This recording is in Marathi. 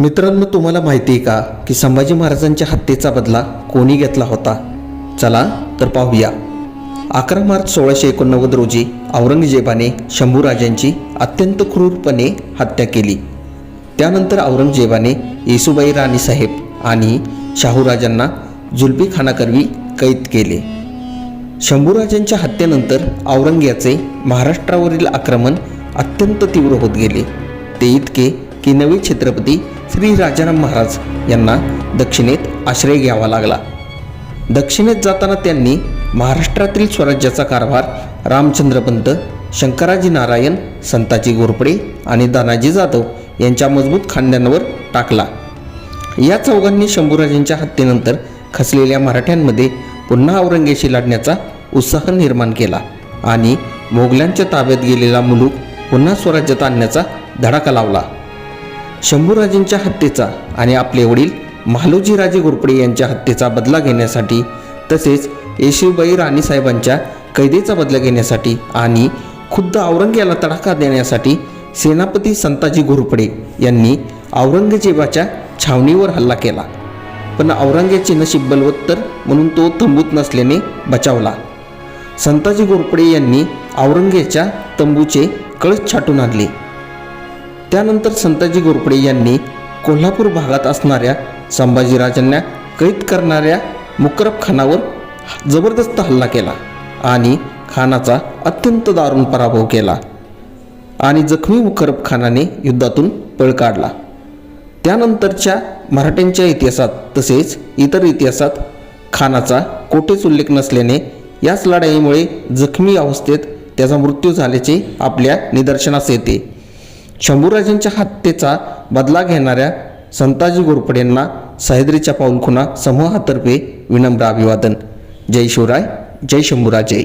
मित्रांनो तुम्हाला माहिती आहे का की संभाजी महाराजांच्या हत्येचा बदला कोणी घेतला होता? चला तर पाहूया. अकरा मार्च सोळाशे एकोणनव्वद रोजी औरंगजेबाने शंभूराजांची अत्यंत क्रूरपणे हत्या केली. त्यानंतर औरंगजेबाने येसुबाई राणीसाहेब आणि शाहूराजांना जुल्फीखानाकरवी कैद केले. शंभूराजांच्या हत्येनंतर औरंग्याचे महाराष्ट्रावरील आक्रमण अत्यंत तीव्र होत गेले. ते इतके की नवे छत्रपती श्री राजाराम महाराज यांना दक्षिणेत आश्रय घ्यावा लागला. दक्षिणेत जाताना त्यांनी महाराष्ट्रातील स्वराज्याचा कारभार रामचंद्रपंत शंकराजी नारायण संताजी घोरपडे आणि दानाजी जाधव यांच्या मजबूत खांद्यांवर टाकला. या चौघांनी शंभूराजांच्या हत्येनंतर खचलेल्या मराठ्यांमध्ये पुन्हा औरंगेशी लढण्याचा उत्साह निर्माण केला आणि मोगलांच्या ताब्यात गेलेला मुलूक पुन्हा स्वराज्यात आणण्याचा धडाका लावला. शंभूराजेंच्या हत्येचा आणि आपले वडील महालोजीराजे घोरपडे यांच्या हत्येचा बदला घेण्यासाठी तसेच येशूबाई राणीसाहेबांच्या कैदेचा बदला घेण्यासाठी आणि खुद्द औरंग्याला तडाखा देण्यासाठी सेनापती संताजी घोरपडे यांनी औरंगजेबाच्या छावणीवर हल्ला केला. पण औरंग्याचे नशीब बलवत्तर म्हणून तो तंबूत नसल्याने बचावला. संताजी घोरपडे यांनी औरंग्याच्या तंबूचे कळस छाटून आणले. त्यानंतर संताजी घोरपडे यांनी कोल्हापूर भागात असणाऱ्या संभाजीराजांना कैद करणाऱ्या मुकरब खानावर जबरदस्त हल्ला केला आणि खानाचा अत्यंत दारुण पराभव केला आणि जखमी मुकरब खानाने युद्धातून पळ काढला. त्यानंतरच्या मराठ्यांच्या इतिहासात तसेच इतर इतिहासात खानाचा कोठेच उल्लेख नसल्याने याच लढाईमुळे जखमी अवस्थेत त्याचा मृत्यू झाल्याचे आपल्या निदर्शनास येते. शंभूराजांच्या हत्येचा बदला घेणाऱ्या संताजी घोरपडेंना सह्याद्रीच्या पाऊलखुणा समूहातर्फे विनम्र अभिवादन. जय शिवराय जय शंभूराजय